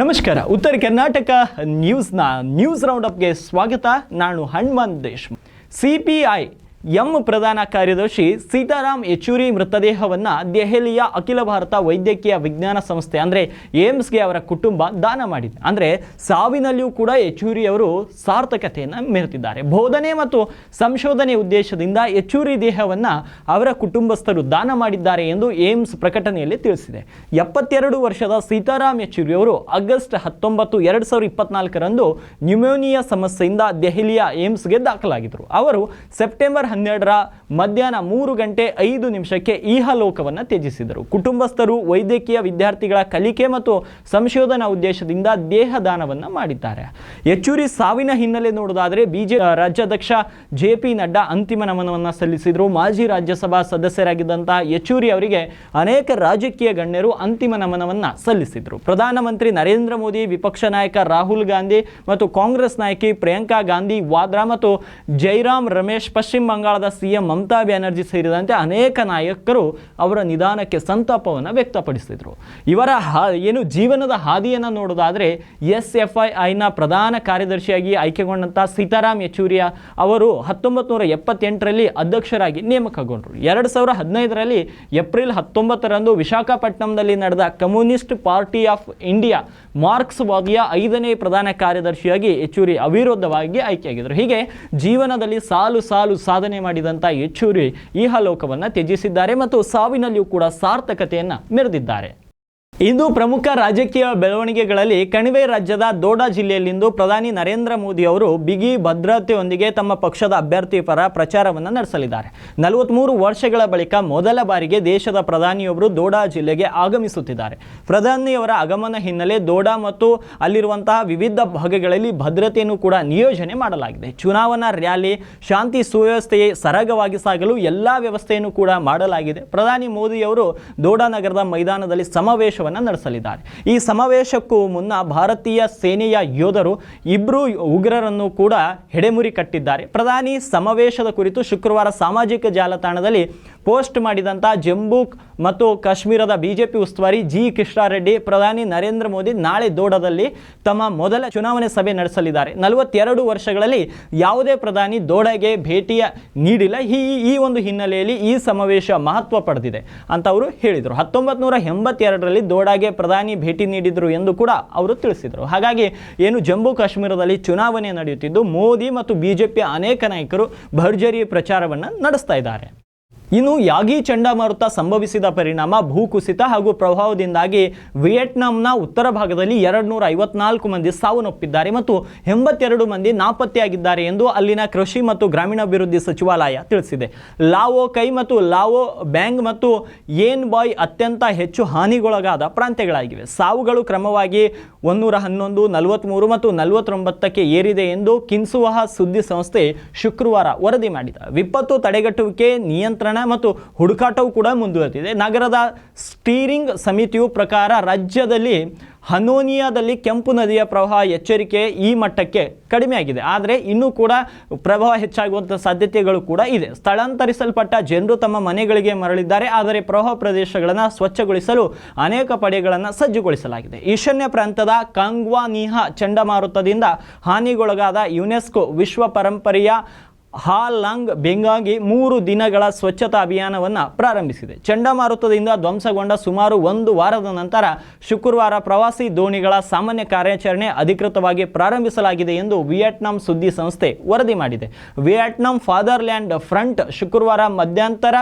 ನಮಸ್ಕಾರ. ಉತ್ತರ ಕರ್ನಾಟಕ ನ್ಯೂಸ್ನ ನ್ಯೂಸ್ ರೌಂಡಪ್ಗೆ ಸ್ವಾಗತ. ನಾನು ಹನುಮಂತ್ ದೇಶ್ ಸಿ ಪಿ ಐ ಎಂ ಪ್ರಧಾನ ಕಾರ್ಯದರ್ಶಿ ಸೀತಾರಾಮ್ ಯೆಚೂರಿ ಮೃತದೇಹವನ್ನು ದೆಹಲಿಯ ಅಖಿಲ ಭಾರತ ವೈದ್ಯಕೀಯ ವಿಜ್ಞಾನ ಸಂಸ್ಥೆ, ಅಂದರೆ ಏಮ್ಸ್ಗೆ ಅವರ ಕುಟುಂಬ ದಾನ ಮಾಡಿದೆ. ಅಂದರೆ ಸಾವಿನಲ್ಲಿಯೂ ಕೂಡ ಯೆಚೂರಿ ಅವರು ಸಾರ್ಥಕತೆಯನ್ನು ಮೆರೆತಿದ್ದಾರೆ ಬೋಧನೆ ಮತ್ತು ಸಂಶೋಧನೆ ಉದ್ದೇಶದಿಂದ ಯೆಚೂರಿ ದೇಹವನ್ನು ಅವರ ಕುಟುಂಬಸ್ಥರು ದಾನ ಮಾಡಿದ್ದಾರೆ ಎಂದು ಏಮ್ಸ್ ಪ್ರಕಟಣೆಯಲ್ಲಿ ತಿಳಿಸಿದೆ. ಎಪ್ಪತ್ತೆರಡು ವರ್ಷದ ಸೀತಾರಾಮ್ ಯೆಚೂರಿ ಅವರು ಆಗಸ್ಟ್ ಹತ್ತೊಂಬತ್ತು, ಎರಡು ಸಾವಿರದ ಇಪ್ಪತ್ನಾಲ್ಕರಂದು ನ್ಯೂಮೋನಿಯಾ ಸಮಸ್ಯೆಯಿಂದ ದೆಹಲಿಯ ಏಮ್ಸ್ಗೆ ದಾಖಲಾಗಿದ್ದರು. ಅವರು ಸೆಪ್ಟೆಂಬರ್ ಹನ್ನೆರಡರ ಮಧ್ಯಾಹ್ನ ಮೂರು ಗಂಟೆ ಐದು ನಿಮಿಷಕ್ಕೆ ಈಹಲೋಕವನ್ನು ತ್ಯಜಿಸಿದರು. ಕುಟುಂಬಸ್ಥರು, ವೈದ್ಯಕೀಯ ವಿದ್ಯಾರ್ಥಿಗಳ ಕಲಿಕೆ ಮತ್ತು ಸಂಶೋಧನಾ ಉದ್ದೇಶದಿಂದ ದೇಹ ದಾನವನ್ನು ಮಾಡಿದ್ದಾರೆ. ಯೆಚೂರಿ ಸಾವಿನ ಹಿನ್ನೆಲೆ ನೋಡೋದಾದರೆ ಬಿಜೆ ರಾಜ್ಯಾಧ್ಯಕ್ಷ ಜೆ ಪಿ ನಡ್ಡಾ ಅಂತಿಮ ನಮನವನ್ನು ಸಲ್ಲಿಸಿದರು. ಮಾಜಿ ರಾಜ್ಯಸಭಾ ಸದಸ್ಯರಾಗಿದ್ದಂತಹ ಯೆಚೂರಿ ಅವರಿಗೆ ಅನೇಕ ರಾಜಕೀಯ ಗಣ್ಯರು ಅಂತಿಮ ನಮನವನ್ನು ಸಲ್ಲಿಸಿದರು. ಪ್ರಧಾನಮಂತ್ರಿ ನರೇಂದ್ರ ಮೋದಿ, ವಿಪಕ್ಷ ನಾಯಕ ರಾಹುಲ್ ಗಾಂಧಿ ಮತ್ತು ಕಾಂಗ್ರೆಸ್ ನಾಯಕಿ ಪ್ರಿಯಾಂಕಾ ಗಾಂಧಿ ವಾದ್ರಾ ಮತ್ತು ಜೈರಾಮ್ ರಮೇಶ್ ಪಶ್ಚಿಮ ಬಂಗಾಳದ ಸಿಎಂ ಮಮತಾ ಬ್ಯಾನರ್ಜಿ ಸೇರಿದಂತೆ ಅನೇಕ ನಾಯಕರು ಅವರ ನಿಧಾನಕ್ಕೆ ಸಂತಾಪವನ್ನು ವ್ಯಕ್ತಪಡಿಸಿದರು. ಇವರ ಏನು ಜೀವನದ ಹಾದಿಯನ್ನು ನೋಡೋದಾದರೆ ಎಸ್ ಎಫ್ ಐ ಐನ ಪ್ರಧಾನ ಕಾರ್ಯದರ್ಶಿಯಾಗಿ ಆಯ್ಕೆಗೊಂಡಂಥ ಸೀತಾರಾಮ್ ಯೆಚೂರಿಯ ಅವರು ಹತ್ತೊಂಬತ್ತು ನೂರ ಎಪ್ಪತ್ತೆಂಟರಲ್ಲಿ ಅಧ್ಯಕ್ಷರಾಗಿ ನೇಮಕಗೊಂಡರು. ಎರಡು ಸಾವಿರ ಹದಿನೈದರಲ್ಲಿ ಏಪ್ರಿಲ್ ಹತ್ತೊಂಬತ್ತರಂದು ವಿಶಾಖಪಟ್ಟಣಂದಲ್ಲಿ ನಡೆದ ಕಮ್ಯುನಿಸ್ಟ್ ಪಾರ್ಟಿ ಆಫ್ ಇಂಡಿಯಾ ಮಾರ್ಕ್ಸ್ವಾದಿಯ ಐದನೇ ಪ್ರಧಾನ ಕಾರ್ಯದರ್ಶಿಯಾಗಿ ಯೆಚೂರಿ ಅವಿರೋಧವಾಗಿ ಆಯ್ಕೆಯಾಗಿದ್ದರು ಹೀಗೆ ಜೀವನದಲ್ಲಿ ಸಾಲು ಸಾಲು ಸಾಧನೆ ಮಾಡಿದಂಥ ಯೆಚೂರಿ ಇಹಲೋಕವನ್ನು ತ್ಯಜಿಸಿದ್ದಾರೆ ಮತ್ತು ಸಾವಿನಲ್ಲಿಯೂ ಕೂಡ ಸಾರ್ಥಕತೆಯನ್ನು ಮೆರೆದಿದ್ದಾರೆ. ಇಂದು ಪ್ರಮುಖ ರಾಜಕೀಯ ಬೆಳವಣಿಗೆಗಳಲ್ಲಿ ಕಣಿವೆ ರಾಜ್ಯದ ದೋಡಾ ಜಿಲ್ಲೆಯಲ್ಲಿಂದು ಪ್ರಧಾನಿ ನರೇಂದ್ರ ಮೋದಿ ಅವರು ಬಿಗಿ ಭದ್ರತೆಯೊಂದಿಗೆ ತಮ್ಮ ಪಕ್ಷದ ಅಭ್ಯರ್ಥಿ ಪರ ಪ್ರಚಾರವನ್ನು ನಡೆಸಲಿದ್ದಾರೆ. ನಲವತ್ತ್ಮೂರು ವರ್ಷಗಳ ಬಳಿಕ ಮೊದಲ ಬಾರಿಗೆ ದೇಶದ ಪ್ರಧಾನಿಯೊಬ್ಬರು ದೋಡಾ ಜಿಲ್ಲೆಗೆ ಆಗಮಿಸುತ್ತಿದ್ದಾರೆ. ಪ್ರಧಾನಿಯವರ ಆಗಮನ ಹಿನ್ನೆಲೆ ದೋಡಾ ಮತ್ತು ಅಲ್ಲಿರುವಂತಹ ವಿವಿಧ ಭಾಗಗಳಲ್ಲಿ ಭದ್ರತೆಯನ್ನು ಕೂಡ ನಿಯೋಜನೆ ಮಾಡಲಾಗಿದೆ. ಚುನಾವಣಾ ರ್ಯಾಲಿ, ಶಾಂತಿ ಸುವ್ಯವಸ್ಥೆಯೇ ಸರಾಗವಾಗಿ ಸಾಗಲು ಎಲ್ಲ ವ್ಯವಸ್ಥೆಯನ್ನು ಕೂಡ ಮಾಡಲಾಗಿದೆ. ಪ್ರಧಾನಿ ಮೋದಿಯವರು ದೋಡಾ ನಗರದ ಮೈದಾನದಲ್ಲಿ ಸಮಾವೇಶವನ್ನು ನಡೆಸಲಿದ್ದಾರೆ. ಈ ಸಮಾವೇಶಕ್ಕೂ ಮುನ್ನ ಭಾರತೀಯ ಸೇನೆಯ ಯೋಧರು ಇಬ್ಬರು ಉಗ್ರರನ್ನು ಕೂಡ ಹೆಡೆಮುರಿ ಕಟ್ಟಿದ್ದಾರೆ. ಪ್ರಧಾನಿ ಸಮಾವೇಶದ ಕುರಿತು ಶುಕ್ರವಾರ ಸಾಮಾಜಿಕ ಜಾಲತಾಣದಲ್ಲಿ ಪೋಸ್ಟ್ ಮಾಡಿದಂಥ ಜಮ್ಮು ಮತ್ತು ಕಾಶ್ಮೀರದ ಬಿಜೆಪಿ ಉಸ್ತುವಾರಿ ಜಿ ಕೃಷ್ಣಾರೆಡ್ಡಿ, ಪ್ರಧಾನಿ ನರೇಂದ್ರ ಮೋದಿ ನಾಳೆ ದೋಡದಲ್ಲಿ ತಮ್ಮ ಮೊದಲ ಚುನಾವಣೆ ಸಭೆ ನಡೆಸಲಿದ್ದಾರೆ. ನಲವತ್ತೆರಡು ವರ್ಷಗಳಲ್ಲಿ ಯಾವುದೇ ಪ್ರಧಾನಿ ದೋಡಗೆ ಭೇಟಿಯ ನೀಡಿಲ್ಲ. ಈ ಈ ಒಂದು ಹಿನ್ನೆಲೆಯಲ್ಲಿ ಈ ಸಮಾವೇಶ ಮಹತ್ವ ಪಡೆದಿದೆ ಅಂತ ಅವರು ಹೇಳಿದರು. ಹತ್ತೊಂಬತ್ತು ನೂರ ಎಂಬತ್ತೆರಡರಲ್ಲಿ ದೋಡಾಗೆ ಪ್ರಧಾನಿ ಭೇಟಿ ನೀಡಿದರು ಎಂದು ಕೂಡ ಅವರು ತಿಳಿಸಿದರು. ಹಾಗಾಗಿ ಏನು ಜಮ್ಮು ಕಾಶ್ಮೀರದಲ್ಲಿ ಚುನಾವಣೆ ನಡೆಯುತ್ತಿದ್ದು, ಮೋದಿ ಮತ್ತು ಬಿಜೆಪಿಯ ಅನೇಕ ನಾಯಕರು ಭರ್ಜರಿ ಪ್ರಚಾರವನ್ನು ನಡೆಸ್ತಾ ಇದ್ದಾರೆ. ಇನ್ನು ಯಾಗಿ ಚಂಡಮಾರುತ ಸಂಭವಿಸಿದ ಪರಿಣಾಮ ಭೂಕುಸಿತ ಹಾಗೂ ಪ್ರಭಾವದಿಂದಾಗಿ ವಿಯೆಟ್ನಾಂನ ಉತ್ತರ ಭಾಗದಲ್ಲಿ ಎರಡು ನೂರ ಐವತ್ನಾಲ್ಕು ಮಂದಿ ಸಾವನ್ನಪ್ಪಿದ್ದಾರೆ ಮತ್ತು ಎಂಬತ್ತೆರಡು ಮಂದಿ ನಾಪತ್ತೆಯಾಗಿದ್ದಾರೆ ಎಂದು ಅಲ್ಲಿನ ಕೃಷಿ ಮತ್ತು ಗ್ರಾಮೀಣಾಭಿವೃದ್ಧಿ ಸಚಿವಾಲಯ ತಿಳಿಸಿದೆ. ಲಾವೋ ಕೈ ಮತ್ತು ಲಾವೋ ಬ್ಯಾಂಗ್ ಮತ್ತು ಏನ್ ಬಾಯ್ ಅತ್ಯಂತ ಹೆಚ್ಚು ಹಾನಿಗೊಳಗಾದ ಪ್ರಾಂತ್ಯಗಳಾಗಿವೆ. ಸಾವುಗಳು ಕ್ರಮವಾಗಿ ಒಂದೂರ ಹನ್ನೊಂದು ನಲವತ್ತ್ಮೂರು ಮತ್ತು ನಲವತ್ತೊಂಬತ್ತಕ್ಕೆ ಏರಿದೆ ಎಂದು ಕಿನ್ಸುವಹ ಸುದ್ದಿ ಸಂಸ್ಥೆ ಶುಕ್ರವಾರ ವರದಿ ಮಾಡಿದೆ. ವಿಪತ್ತು ತಡೆಗಟ್ಟುವಿಕೆ ನಿಯಂತ್ರಣ ಮತ್ತು ಹುಡುಕಾಟವು ಕೂಡ ಮುಂದುವರೆದಿದೆ. ನಗರದ ಸ್ಟೀರಿಂಗ್ ಸಮಿತಿಯು ಪ್ರಕಾರ ರಾಜ್ಯದಲ್ಲಿ ಹನೋನಿಯಾದಲ್ಲಿ ಕೆಂಪು ನದಿಯ ಪ್ರವಾಹ ಎಚ್ಚರಿಕೆ ಈ ಮಟ್ಟಕ್ಕೆ ಕಡಿಮೆಯಾಗಿದೆ. ಆದರೆ ಇನ್ನೂ ಕೂಡ ಪ್ರವಾಹ ಹೆಚ್ಚಾಗುವಂಥ ಸಾಧ್ಯತೆಗಳು ಕೂಡ ಇದೆ. ಸ್ಥಳಾಂತರಿಸಲ್ಪಟ್ಟ ಜನರು ತಮ್ಮ ಮನೆಗಳಿಗೆ ಮರಳಿದ್ದಾರೆ. ಆದರೆ ಪ್ರವಾಹ ಪ್ರದೇಶಗಳನ್ನು ಸ್ವಚ್ಛಗೊಳಿಸಲು ಅನೇಕ ಪಡೆಗಳನ್ನು ಸಜ್ಜುಗೊಳಿಸಲಾಗಿದೆ. ಈಶಾನ್ಯ ಪ್ರಾಂತದ ಕಾಂಗ್ವಾನಿಹಾ ಚಂಡಮಾರುತದಿಂದ ಹಾನಿಗೊಳಗಾದ ಯುನೆಸ್ಕೋ ವಿಶ್ವ ಪರಂಪರೆಯ ಹಾಲಾಂಗ್ ಬೆಂಗಾಗಿ ಮೂರು ದಿನಗಳ ಸ್ವಚ್ಛತಾ ಅಭಿಯಾನವನ್ನು ಪ್ರಾರಂಭಿಸಿದೆ. ಚಂಡಮಾರುತದಿಂದ ಧ್ವಂಸಗೊಂಡ ಸುಮಾರು ಒಂದು ವಾರದ ನಂತರ ಶುಕ್ರವಾರ ಪ್ರವಾಸಿ ದೋಣಿಗಳ ಸಾಮಾನ್ಯ ಕಾರ್ಯಾಚರಣೆ ಅಧಿಕೃತವಾಗಿ ಪ್ರಾರಂಭಿಸಲಾಗಿದೆ ಎಂದು ವಿಯೆಟ್ನಾಂ ಸುದ್ದಿ ಸಂಸ್ಥೆ ವರದಿ ಮಾಡಿದೆ. ವಿಯೆಟ್ನಾಂ ಫಾದರ್ಲ್ಯಾಂಡ್ ಫ್ರಂಟ್ ಶುಕ್ರವಾರ ಮಧ್ಯಂತರ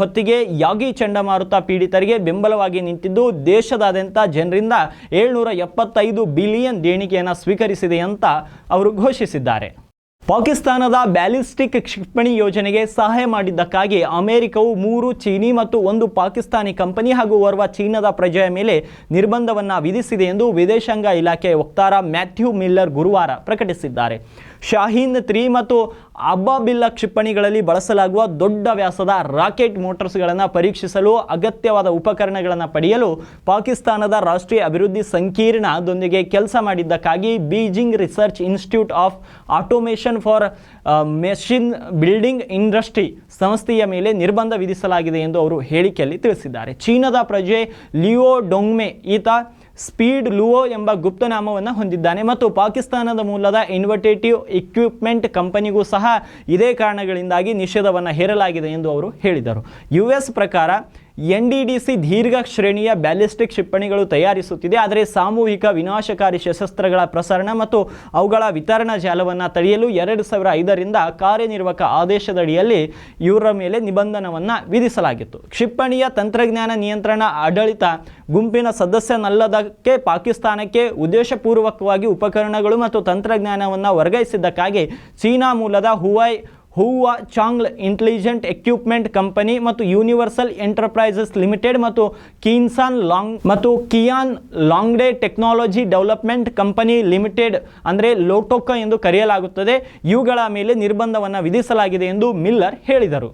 ಹೊತ್ತಿಗೆ ಯಾಗಿ ಚಂಡಮಾರುತ ಪೀಡಿತರಿಗೆ ಬೆಂಬಲವಾಗಿ ನಿಂತಿದ್ದು, ದೇಶದಾದ್ಯಂತ ಜನರಿಂದ ಏಳ್ನೂರ ಎಪ್ಪತ್ತೈದು ಬಿಲಿಯನ್ ದೇಣಿಗೆಯನ್ನು ಸ್ವೀಕರಿಸಿದೆ ಅಂತ ಅವರು ಘೋಷಿಸಿದ್ದಾರೆ. ಪಾಕಿಸ್ತಾನದ ಬ್ಯಾಲಿಸ್ಟಿಕ್ ಕ್ಷಿಪಣಿ ಯೋಜನೆಗೆ ಸಹಾಯ ಮಾಡಿದ್ದಕ್ಕಾಗಿ ಅಮೆರಿಕವು ಮೂರು, ಚೀನಿ ಮತ್ತು ಒಂದು ಪಾಕಿಸ್ತಾನಿ ಕಂಪನಿ ಹಾಗೂ ಓರ್ವ ಚೀನಾದ ಪ್ರಜೆಯ ಮೇಲೆ ನಿರ್ಬಂಧವನ್ನು ವಿಧಿಸಿದೆ ಎಂದು ವಿದೇಶಾಂಗ ಇಲಾಖೆ ವಕ್ತಾರ ಮ್ಯಾಥ್ಯೂ ಮಿಲ್ಲರ್ ಗುರುವಾರ ಪ್ರಕಟಿಸಿದ್ದಾರೆ. ಶಾಹೀನ್ ತ್ರೀ ಮತ್ತು ಅಬ್ಬಾಬಿಲ್ಲ ಕ್ಷಿಪಣಿಗಳಲ್ಲಿ ಬಳಸಲಾಗುವ ದೊಡ್ಡ ವ್ಯಾಸದ ರಾಕೆಟ್ ಮೋಟರ್ಸ್ಗಳನ್ನು ಪರೀಕ್ಷಿಸಲು ಅಗತ್ಯವಾದ ಉಪಕರಣಗಳನ್ನು ಪಡೆಯಲು ಪಾಕಿಸ್ತಾನದ ರಾಷ್ಟ್ರೀಯ ಅಭಿವೃದ್ಧಿ ಸಂಕೀರ್ಣದೊಂದಿಗೆ ಕೆಲಸ ಮಾಡಿದ್ದಕ್ಕಾಗಿ Beijing research institute of automation for machine building industry ಸಂಸ್ಥೆಯ ಮೇಲೆ ನಿರ್ಬಂಧ ವಿಧಿಸಲಾಗಿದೆ ಎಂದು ಅವರು ಹೇಳಿಕೆಯಲ್ಲಿ ತಿಳಿಸಿದ್ದಾರೆ. ಚೀನಾದ ಪ್ರಜೆ ಲಿಯೋ ಡೊಂಗ್ಮೆ, ಈತ ಸ್ಪೀಡ್ ಲುವೋ ಎಂಬ ಗುಪ್ತನಾಮವನ್ನು ಹೊಂದಿದ್ದಾನೆ ಮತ್ತು ಪಾಕಿಸ್ತಾನದ ಮೂಲದ ಇನ್ವರ್ಟೇಟಿವ್ ಇಕ್ವಿಪ್ಮೆಂಟ್ ಕಂಪನಿಗೂ ಸಹ ಇದೇ ಕಾರಣಗಳಿಂದಾಗಿ ನಿಷೇಧವನ್ನು ಹೇರಲಾಗಿದೆ ಎಂದು ಅವರು ಹೇಳಿದರು. ಯು ಎಸ್ ಪ್ರಕಾರ ಎನ್ ಡಿ ಡಿ ಸಿ ದೀರ್ಘ ಶ್ರೇಣಿಯ ಬ್ಯಾಲಿಸ್ಟಿಕ್ ಕ್ಷಿಪಣಿಗಳು ತಯಾರಿಸುತ್ತಿದೆ. ಆದರೆ ಸಾಮೂಹಿಕ ವಿನಾಶಕಾರಿ ಶಸ್ತ್ರಾಸ್ತ್ರಗಳ ಪ್ರಸರಣ ಮತ್ತು ಅವುಗಳ ವಿತರಣಾ ಜಾಲವನ್ನು ತಡೆಯಲು ಎರಡು ಸಾವಿರ ಐದರಿಂದ ಕಾರ್ಯನಿರ್ವಾಹಕ ಆದೇಶದಡಿಯಲ್ಲಿ ಇವರ ಮೇಲೆ ನಿಬಂಧನವನ್ನು ವಿಧಿಸಲಾಗಿತ್ತು. ಕ್ಷಿಪಣಿಯ ತಂತ್ರಜ್ಞಾನ ನಿಯಂತ್ರಣ ಆಡಳಿತ ಗುಂಪಿನ ಸದಸ್ಯನಲ್ಲದಕ್ಕೆ ಪಾಕಿಸ್ತಾನಕ್ಕೆ ಉದ್ದೇಶಪೂರ್ವಕವಾಗಿ ಉಪಕರಣಗಳು ಮತ್ತು ತಂತ್ರಜ್ಞಾನವನ್ನು ವರ್ಗಾಯಿಸಿದ್ದಕ್ಕಾಗಿ ಚೀನಾ ಮೂಲದ ಹುವೈ ಹೂವ, ಚಾಂಗ್ಲ್ ಇಂಟೆಲಿಜೆಂಟ್ ಎಕ್ವಿಪ್ಮೆಂಟ್ ಕಂಪನಿ ಮತ್ತು ಯೂನಿವರ್ಸಲ್ ಎಂಟರ್ಪ್ರೈಸಸ್ ಲಿಮಿಟೆಡ್ ಮತ್ತು ಕೀನ್ಸಾನ್ ಲಾಂಗ್ ಮತ್ತು ಕಿಯಾನ್ ಲಾಂಗ್ಡೆ ಟೆಕ್ನಾಲಜಿ ಡೆವಲಪ್ಮೆಂಟ್ ಕಂಪನಿ ಲಿಮಿಟೆಡ್ ಅಂದರೆ ಲೋಟೋಕ ಎಂದು ಕರೆಯಲಾಗುತ್ತದೆ. ಇವುಗಳ ಮೇಲೆ ನಿರ್ಬಂಧವನ್ನು ವಿಧಿಸಲಾಗಿದೆ ಎಂದು ಮಿಲ್ಲರ್ ಹೇಳಿದರು.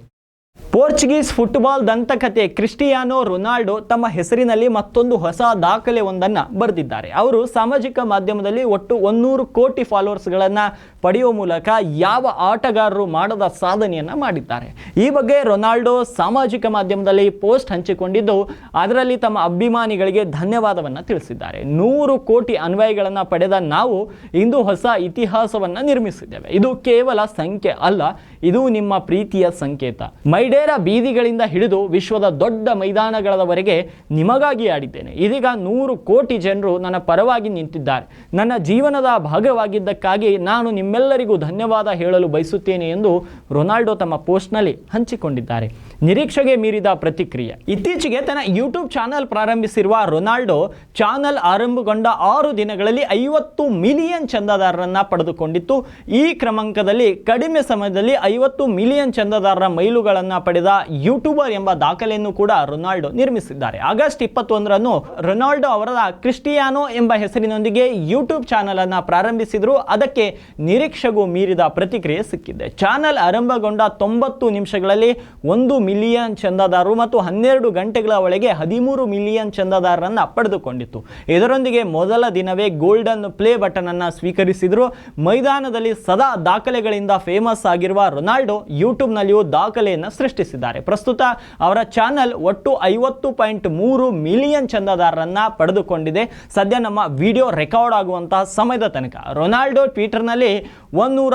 ಪೋರ್ಚುಗೀಸ್ ಫುಟ್ಬಾಲ್ ದಂತಕಥೆ ಕ್ರಿಸ್ಟಿಯಾನೋ ರೊನಾಲ್ಡೋ ತಮ್ಮ ಹೆಸರಿನಲ್ಲಿ ಮತ್ತೊಂದು ಹೊಸ ದಾಖಲೆ ಒಂದನ್ನು ಬರೆದಿದ್ದಾರೆ. ಅವರು ಸಾಮಾಜಿಕ ಮಾಧ್ಯಮದಲ್ಲಿ ಒಟ್ಟು ಒನ್ನೂರು ಕೋಟಿ ಫಾಲೋವರ್ಸ್ಗಳನ್ನು ಪಡೆಯುವ ಮೂಲಕ ಯಾವ ಆಟಗಾರರು ಮಾಡದ ಸಾಧನೆಯನ್ನು ಮಾಡಿದ್ದಾರೆ. ಈ ಬಗ್ಗೆ ರೊನಾಲ್ಡೊ ಸಾಮಾಜಿಕ ಮಾಧ್ಯಮದಲ್ಲಿ ಪೋಸ್ಟ್ ಹಂಚಿಕೊಂಡಿದ್ದು, ಅದರಲ್ಲಿ ತಮ್ಮ ಅಭಿಮಾನಿಗಳಿಗೆ ಧನ್ಯವಾದವನ್ನು ತಿಳಿಸಿದ್ದಾರೆ. ನೂರು ಕೋಟಿ ಅನ್ವಯಗಳನ್ನು ಪಡೆದ ನಾವು ಇಂದು ಹೊಸ ಇತಿಹಾಸವನ್ನು ನಿರ್ಮಿಸಿದ್ದೇವೆ. ಇದು ಕೇವಲ ಸಂಖ್ಯೆ ಅಲ್ಲ, ಇದು ನಿಮ್ಮ ಪ್ರೀತಿಯ ಸಂಕೇತ. ಮೈಡೇರ ಬೀದಿಗಳಿಂದ ಹಿಡಿದು ವಿಶ್ವದ ದೊಡ್ಡ ಮೈದಾನಗಳವರೆಗೆ ನಿಮಗಾಗಿ ಆಡಿದ್ದೇನೆ. ಇದೀಗ ನೂರು ಕೋಟಿ ಜನರು ನನ್ನ ಪರವಾಗಿ ನಿಂತಿದ್ದಾರೆ. ನನ್ನ ಜೀವನದ ಭಾಗವಾಗಿದ್ದಕ್ಕಾಗಿ ನಾನು ನಿಮ್ಮೆಲ್ಲರಿಗೂ ಧನ್ಯವಾದ ಹೇಳಲು ಬಯಸುತ್ತೇನೆ ಎಂದು ರೊನಾಲ್ಡೋ ತಮ್ಮ ಪೋಸ್ಟ್ನಲ್ಲಿ ಹಂಚಿಕೊಂಡಿದ್ದಾರೆ. ನಿರೀಕ್ಷೆಗೆ ಮೀರಿದ ಪ್ರತಿಕ್ರಿಯೆ. ಇತ್ತೀಚೆಗೆ ತನ್ನ ಯೂಟ್ಯೂಬ್ ಚಾನಲ್ ಪ್ರಾರಂಭಿಸಿರುವ ರೊನಾಲ್ಡೋ ಚಾನಲ್ ಆರಂಭಗೊಂಡ ಆರು ದಿನಗಳಲ್ಲಿ ಐವತ್ತು ಮಿಲಿಯನ್ ಚಂದಾದಾರರನ್ನ ಪಡೆದುಕೊಂಡಿತ್ತು. ಈ ಕ್ರಮಾಂಕದಲ್ಲಿ ಕಡಿಮೆ ಸಮಯದಲ್ಲಿ ಐವತ್ತು ಮಿಲಿಯನ್ ಚಂದಾದಾರರ ಮೈಲುಗಳನ್ನು ಪಡೆದ ಯೂಟ್ಯೂಬರ್ ಎಂಬ ದಾಖಲೆಯನ್ನು ಕೂಡ ರೊನಾಲ್ಡೋ ನಿರ್ಮಿಸಿದ್ದಾರೆ. ಆಗಸ್ಟ್ ಇಪ್ಪತ್ತೊಂದರನ್ನು ರೊನಾಲ್ಡೋ ಅವರ ಕ್ರಿಸ್ಟಿಯಾನೋ ಎಂಬ ಹೆಸರಿನೊಂದಿಗೆ ಯೂಟ್ಯೂಬ್ ಚಾನಲ್ ಅನ್ನು ಪ್ರಾರಂಭಿಸಿದ್ರು. ಅದಕ್ಕೆ ನಿರೀಕ್ಷೆಗೂ ಮೀರಿದ ಪ್ರತಿಕ್ರಿಯೆ ಸಿಕ್ಕಿದೆ. ಚಾನಲ್ ಆರಂಭಗೊಂಡ ತೊಂಬತ್ತು ನಿಮಿಷಗಳಲ್ಲಿ ಒಂದು ಮಿಲಿಯನ್ ಚಂದಾದಾರರು ಮತ್ತು ಹನ್ನೆರಡು ಗಂಟೆಗಳ ಒಳಗೆ ಹದಿಮೂರು ಮಿಲಿಯನ್ ಚಂದಾದಾರರನ್ನು ಪಡೆದುಕೊಂಡಿತ್ತು. ಇದರೊಂದಿಗೆ ಮೊದಲ ದಿನವೇ ಗೋಲ್ಡನ್ ಪ್ಲೇ ಬಟನ್ ಅನ್ನು ಸ್ವೀಕರಿಸಿದ್ರು. ಮೈದಾನದಲ್ಲಿ ಸದಾ ದಾಖಲೆಗಳಿಂದ ಫೇಮಸ್ ಆಗಿರುವ ರೊನಾಲ್ಡೋ ಯೂಟ್ಯೂಬ್ನಲ್ಲಿಯೂ ದಾಖಲೆಯನ್ನು ಸೃಷ್ಟಿಸಿದ್ದಾರೆ. ಪ್ರಸ್ತುತ ಅವರ ಚಾನಲ್ ಒಟ್ಟು ಐವತ್ತು ಪಾಯಿಂಟ್ ಮೂರು ಮಿಲಿಯನ್ ಚಂದಾದಾರರನ್ನ ಪಡೆದುಕೊಂಡಿದೆ. ಸದ್ಯ ನಮ್ಮ ವಿಡಿಯೋ ರೆಕಾರ್ಡ್ ಆಗುವಂತಹ ಸಮಯದ ತನಕ. ರೊನಾಲ್ಡೋ ಟ್ವಿಟರ್ನಲ್ಲಿ, ಒಂದೂರ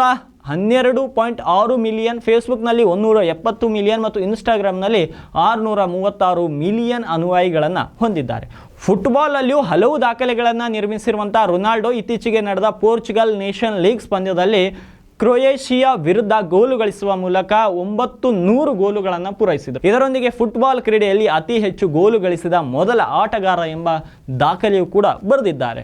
ಹನ್ನೆರಡು ಪಾಯಿಂಟ್ ಆರು ಮಿಲಿಯನ್, ಫೇಸ್ಬುಕ್ನಲ್ಲಿ ಒಂದೂರ ಎಪ್ಪತ್ತು ಮಿಲಿಯನ್ ಮತ್ತು ಇನ್ಸ್ಟಾಗ್ರಾಮ್ನಲ್ಲಿ ಆರುನೂರ ಮೂವತ್ತಾರು ಮಿಲಿಯನ್ ಅನುಯಾಯಿಗಳನ್ನು ಹೊಂದಿದ್ದಾರೆ. ಫುಟ್ಬಾಲಲ್ಲಿಯೂ ಹಲವು ದಾಖಲೆಗಳನ್ನು ನಿರ್ಮಿಸಿರುವಂಥ ರೊನಾಲ್ಡೋ ಇತ್ತೀಚೆಗೆ ನಡೆದ ಪೋರ್ಚುಗಲ್ ನೇಷನ್ ಲೀಗ್ಸ್ ಪಂದ್ಯದಲ್ಲಿ ಕ್ರೊಯೇಷಿಯಾ ವಿರುದ್ಧ ಗೋಲು ಗಳಿಸುವ ಮೂಲಕ ಒಂಬತ್ತು ನೂರು ಗೋಲುಗಳನ್ನು ಪೂರೈಸಿದರು. ಇದರೊಂದಿಗೆ ಫುಟ್ಬಾಲ್ ಕ್ರೀಡೆಯಲ್ಲಿ ಅತಿ ಹೆಚ್ಚು ಗೋಲು ಗಳಿಸಿದ ಮೊದಲ ಆಟಗಾರ ಎಂಬ ದಾಖಲೆಯು ಕೂಡ ಬರೆದಿದ್ದಾರೆ.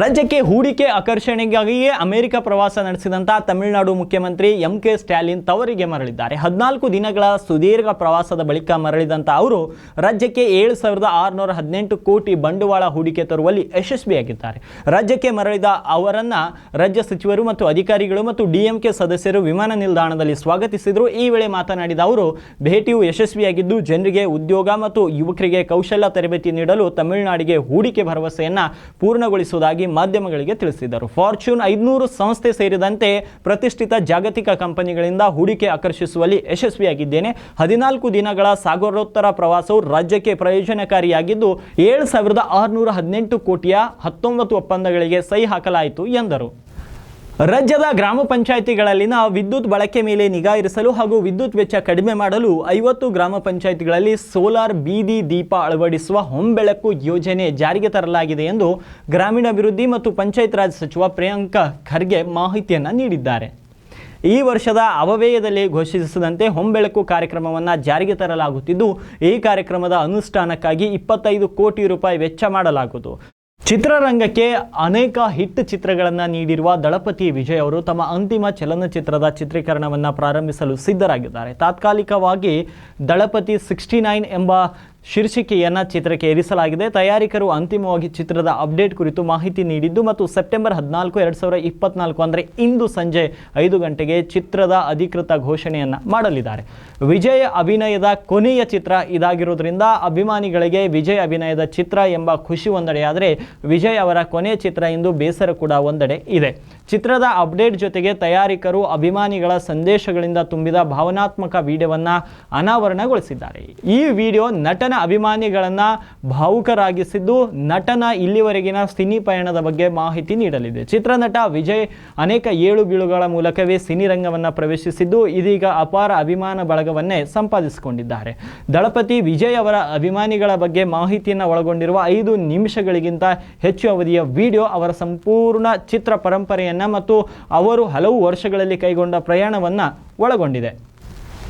ರಾಜ್ಯಕ್ಕೆ ಹೂಡಿಕೆ ಆಕರ್ಷಣೆಗಾಗಿಯೇ ಅಮೆರಿಕ ಪ್ರವಾಸ ನಡೆಸಿದಂಥ ತಮಿಳುನಾಡು ಮುಖ್ಯಮಂತ್ರಿ ಎಂ ಕೆ ಸ್ಟ್ಯಾಲಿನ್ ತವರಿಗೆ ಮರಳಿದ್ದಾರೆ. ಹದಿನಾಲ್ಕು ದಿನಗಳ ಸುದೀರ್ಘ ಪ್ರವಾಸದ ಬಳಿಕ ಮರಳಿದಂಥ ಅವರು ರಾಜ್ಯಕ್ಕೆ ಏಳು ಸಾವಿರದ ಆರುನೂರ ಹದಿನೆಂಟು ಕೋಟಿ ಬಂಡವಾಳ ಹೂಡಿಕೆ ತರುವಲ್ಲಿ ಯಶಸ್ವಿಯಾಗಿದ್ದಾರೆ. ರಾಜ್ಯಕ್ಕೆ ಮರಳಿದ ಅವರನ್ನು ರಾಜ್ಯ ಸಚಿವರು ಮತ್ತು ಅಧಿಕಾರಿಗಳು ಮತ್ತು ಡಿಎಂಕೆ ಸದಸ್ಯರು ವಿಮಾನ ನಿಲ್ದಾಣದಲ್ಲಿ ಸ್ವಾಗತಿಸಿದರು. ಈ ವೇಳೆ ಮಾತನಾಡಿದ ಅವರು, ಭೇಟಿಯು ಯಶಸ್ವಿಯಾಗಿದ್ದು ಜನರಿಗೆ ಉದ್ಯೋಗ ಮತ್ತು ಯುವಕರಿಗೆ ಕೌಶಲ್ಯ ತರಬೇತಿ ನೀಡಲು ತಮಿಳುನಾಡಿಗೆ ಹೂಡಿಕೆ ಭರವಸೆಯನ್ನು ಪೂರ್ಣಗೊಳಿಸುವುದಾಗಿ ಮಾಧ್ಯಮಗಳಿಗೆ ತಿಳಿಸಿದರು. ಫಾರ್ಚೂನ್ ಐದುನೂರು ಸಂಸ್ಥೆ ಸೇರಿದಂತೆ ಪ್ರತಿಷ್ಠಿತ ಜಾಗತಿಕ ಕಂಪನಿಗಳಿಂದ ಹೂಡಿಕೆ ಆಕರ್ಷಿಸುವಲ್ಲಿ ಯಶಸ್ವಿಯಾಗಿದ್ದೇನೆ. ಹದಿನಾಲ್ಕು ದಿನಗಳ ಸಾಗರೋತ್ತರ ಪ್ರವಾಸವು ರಾಜ್ಯಕ್ಕೆ ಪ್ರಯೋಜನಕಾರಿಯಾಗಿದ್ದು, ಏಳು ಸಾವಿರದ ಆರುನೂರ ಹದಿನೆಂಟು ಕೋಟಿಯ ಹತ್ತೊಂಬತ್ತು ಒಪ್ಪಂದಗಳಿಗೆ ಸಹಿ ಹಾಕಲಾಯಿತು ಎಂದರು. ರಾಜ್ಯದ ಗ್ರಾಮ ಪಂಚಾಯಿತಿಗಳಲ್ಲಿನ ವಿದ್ಯುತ್ ಬಳಕೆ ಮೇಲೆ ನಿಗಾ ಇರಿಸಲು ಹಾಗೂ ವಿದ್ಯುತ್ ವೆಚ್ಚ ಕಡಿಮೆ ಮಾಡಲು ಐವತ್ತು ಗ್ರಾಮ ಪಂಚಾಯಿತಿಗಳಲ್ಲಿ ಸೋಲಾರ್ ಬೀದಿ ದೀಪ ಅಳವಡಿಸುವ ಹೊಂಬೆಳಕು ಯೋಜನೆ ಜಾರಿಗೆ ತರಲಾಗಿದೆ ಎಂದು ಗ್ರಾಮೀಣಾಭಿವೃದ್ಧಿ ಮತ್ತು ಪಂಚಾಯತ್ ರಾಜ್ ಸಚಿವ ಪ್ರಿಯಾಂಕ ಖರ್ಗೆ ಮಾಹಿತಿಯನ್ನು ನೀಡಿದ್ದಾರೆ. ಈ ವರ್ಷದ ಅವವ್ಯಯದಲ್ಲಿ ಘೋಷಿಸಿದಂತೆ ಹೊಂಬೆಳಕು ಕಾರ್ಯಕ್ರಮವನ್ನು ಜಾರಿಗೆ ತರಲಾಗುತ್ತಿದ್ದು, ಈ ಕಾರ್ಯಕ್ರಮದ ಅನುಷ್ಠಾನಕ್ಕಾಗಿ ಇಪ್ಪತ್ತೈದು ಕೋಟಿ ರೂಪಾಯಿ ವೆಚ್ಚ ಮಾಡಲಾಗುವುದು. ಚಿತ್ರರಂಗಕ್ಕೆ ಅನೇಕ ಹಿಟ್ ಚಿತ್ರಗಳನ್ನು ನೀಡಿರುವ ದಳಪತಿ ವಿಜಯ್ ಅವರು ತಮ್ಮ ಅಂತಿಮ ಚಲನಚಿತ್ರದ ಚಿತ್ರೀಕರಣವನ್ನು ಪ್ರಾರಂಭಿಸಲು ಸಿದ್ಧರಾಗಿದ್ದಾರೆ. ತಾತ್ಕಾಲಿಕವಾಗಿ ದಳಪತಿ ಸಿಕ್ಸ್ಟಿ ನೈನ್ ಎಂಬ ಶೀರ್ಷಿಕೆಯನ್ನು ಚಿತ್ರಕ್ಕೆ ಇರಿಸಲಾಗಿದೆ. ತಯಾರಿಕರು ಅಂತಿಮವಾಗಿ ಚಿತ್ರದ ಅಪ್ಡೇಟ್ ಕುರಿತು ಮಾಹಿತಿ ನೀಡಿದ್ದು ಮತ್ತು ಸೆಪ್ಟೆಂಬರ್ ಹದಿನಾಲ್ಕು, ಎರಡು ಸಾವಿರ ಇಪ್ಪತ್ನಾಲ್ಕು ಅಂದರೆ ಇಂದು ಸಂಜೆ ಐದು ಗಂಟೆಗೆ ಚಿತ್ರದ ಅಧಿಕೃತ ಘೋಷಣೆಯನ್ನು ಮಾಡಲಿದ್ದಾರೆ. ವಿಜಯ್ ಅಭಿನಯದ ಕೊನೆಯ ಚಿತ್ರ ಇದಾಗಿರೋದ್ರಿಂದ ಅಭಿಮಾನಿಗಳಿಗೆ ವಿಜಯ್ ಅಭಿನಯದ ಚಿತ್ರ ಎಂಬ ಖುಷಿ ಒಂದೆಡೆಯಾದರೆ ವಿಜಯ್ ಅವರ ಕೊನೆಯ ಚಿತ್ರ ಎಂದು ಬೇಸರ ಕೂಡ ಒಂದೆಡೆ ಇದೆ. ಚಿತ್ರದ ಅಪ್ಡೇಟ್ ಜೊತೆಗೆ ತಯಾರಿಕರು ಅಭಿಮಾನಿಗಳ ಸಂದೇಶಗಳಿಂದ ತುಂಬಿದ ಭಾವನಾತ್ಮಕ ವಿಡಿಯೋವನ್ನು ಅನಾವರಣಗೊಳಿಸಿದ್ದಾರೆ. ಈ ವಿಡಿಯೋ ನಟನ ಅಭಿಮಾನಿಗಳನ್ನು ಭಾವುಕರಾಗಿಸಿದ್ದು ನಟನ ಇಲ್ಲಿವರೆಗಿನ ಸಿನಿ ಪಯಣದ ಬಗ್ಗೆ ಮಾಹಿತಿ ನೀಡಲಿದೆ. ಚಿತ್ರನಟ ವಿಜಯ್ ಅನೇಕ ಏಳು ಬೀಳುಗಳ ಮೂಲಕವೇ ಸಿನಿರಂಗವನ್ನು ಪ್ರವೇಶಿಸಿದ್ದು ಇದೀಗ ಅಪಾರ ಅಭಿಮಾನ ಬಳಗವನ್ನೇ ಸಂಪಾದಿಸಿಕೊಂಡಿದ್ದಾರೆ. ದಳಪತಿ ವಿಜಯ್ ಅವರ ಅಭಿಮಾನಿಗಳ ಬಗ್ಗೆ ಮಾಹಿತಿಯನ್ನು ಒಳಗೊಂಡಿರುವ ಐದು ನಿಮಿಷಗಳಿಗಿಂತ ಹೆಚ್ಚು ಅವಧಿಯ ವಿಡಿಯೋ ಅವರ ಸಂಪೂರ್ಣ ಚಿತ್ರ ಪರಂಪರೆಯನ್ನು ಮತ್ತು ಅವರು ಹಲವು ವರ್ಷಗಳಲ್ಲಿ ಕೈಗೊಂಡ ಪ್ರಯಾಣವನ್ನು ಒಳಗೊಂಡಿದೆ.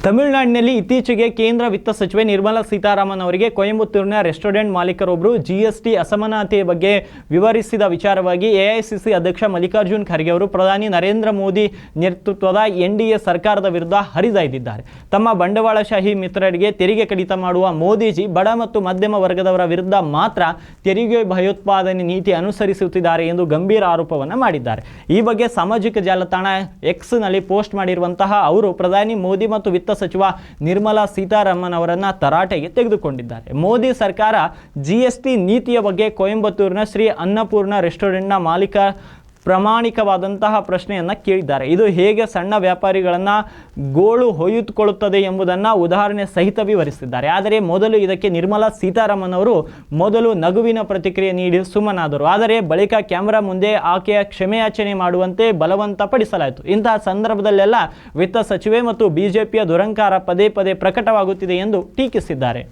ತಮಿಳುನಾಡಿನಲ್ಲಿ ಇತ್ತೀಚೆಗೆ ಕೇಂದ್ರ ವಿತ್ತ ಸಚಿವೆ ನಿರ್ಮಲಾ ಸೀತಾರಾಮನ್ ಅವರಿಗೆ ಕೊಯಂಬತ್ತೂರಿನ ರೆಸ್ಟೋರೆಂಟ್ ಮಾಲೀಕರೊಬ್ಬರು ಜಿಎಸ್ಟಿ ಅಸಮಾನತೆಯ ಬಗ್ಗೆ ವಿವರಿಸಿದ ವಿಚಾರವಾಗಿ ಎಐಸಿಸಿ ಅಧ್ಯಕ್ಷ ಮಲ್ಲಿಕಾರ್ಜುನ್ ಖರ್ಗೆ ಅವರು ಪ್ರಧಾನಿ ನರೇಂದ್ರ ಮೋದಿ ನೇತೃತ್ವದ ಎನ್ ಡಿ ಎ ಸರ್ಕಾರದ ವಿರುದ್ಧ ಹರಿದಾಯ್ದಿದ್ದಾರೆ. ತಮ್ಮ ಬಂಡವಾಳಶಾಹಿ ಮಿತ್ರರಿಗೆ ತೆರಿಗೆ ಕಡಿತ ಮಾಡುವ ಮೋದಿಜಿ ಬಡ ಮತ್ತು ಮಧ್ಯಮ ವರ್ಗದವರ ವಿರುದ್ಧ ಮಾತ್ರ ತೆರಿಗೆ ಭಯೋತ್ಪಾದನೆ ನೀತಿ ಅನುಸರಿಸುತ್ತಿದ್ದಾರೆ ಎಂದು ಗಂಭೀರ ಆರೋಪವನ್ನು ಮಾಡಿದ್ದಾರೆ. ಈ ಬಗ್ಗೆ ಸಾಮಾಜಿಕ ಜಾಲತಾಣ ಎಕ್ಸ್ನಲ್ಲಿ ಪೋಸ್ಟ್ ಮಾಡಿರುವಂತಹ ಅವರು ಪ್ರಧಾನಿ ಮೋದಿ ಮತ್ತು ವಿತ್ತ ಸಚಿವ ನಿರ್ಮಲಾ ಸೀತಾರಾಮನ್ ಅವರನ್ನ ತರಾಟೆಗೆ ತೆಗೆದುಕೊಂಡಿದ್ದಾರೆ. ಮೋದಿ ಸರ್ಕಾರ ಜಿಎಸ್ಟಿ ನೀತಿಯ ಬಗ್ಗೆ ಕೊಯಂಬತ್ತೂರಿನ ಶ್ರೀ ಅನ್ನಪೂರ್ಣ ರೆಸ್ಟೋರೆಂಟ್ನ ಮಾಲೀಕ ಪ್ರಾಮಾಣಿಕವಾದಂತಹ ಪ್ರಶ್ನೆಯನ್ನು ಕೇಳಿದ್ದಾರೆ. ಇದು ಹೇಗೆ ಸಣ್ಣ ವ್ಯಾಪಾರಿಗಳನ್ನು ಗೋಳು ಹೊಯ್ಯುತ್ತುಕೊಳ್ಳುತ್ತದೆ ಎಂಬುದನ್ನು ಉದಾಹರಣೆ ಸಹಿತ ವಿವರಿಸಿದ್ದಾರೆ. ಆದರೆ ಮೊದಲು ಇದಕ್ಕೆ ನಿರ್ಮಲಾ ಸೀತಾರಾಮನ್ ಅವರು ಮೊದಲು ನಗುವಿನ ಪ್ರತಿಕ್ರಿಯೆ ನೀಡಿ ಸುಮ್ಮನಾದರು ಆದರೆ ಬಳಿಕ ಕ್ಯಾಮೆರಾ ಮುಂದೆ ಆಕೆಯ ಕ್ಷಮೆಯಾಚನೆ ಮಾಡುವಂತೆ ಬಲವಂತಪಡಿಸಲಾಯಿತು. ಇಂತಹ ಸಂದರ್ಭದಲ್ಲೆಲ್ಲ ವಿತ್ತ ಸಚಿವೆ ಮತ್ತು ಬಿಜೆಪಿಯ ದುರಂಕಾರ ಪದೇ ಪದೇ ಪ್ರಕಟವಾಗುತ್ತಿದೆ ಎಂದು ಟೀಕಿಸಿದ್ದಾರೆ.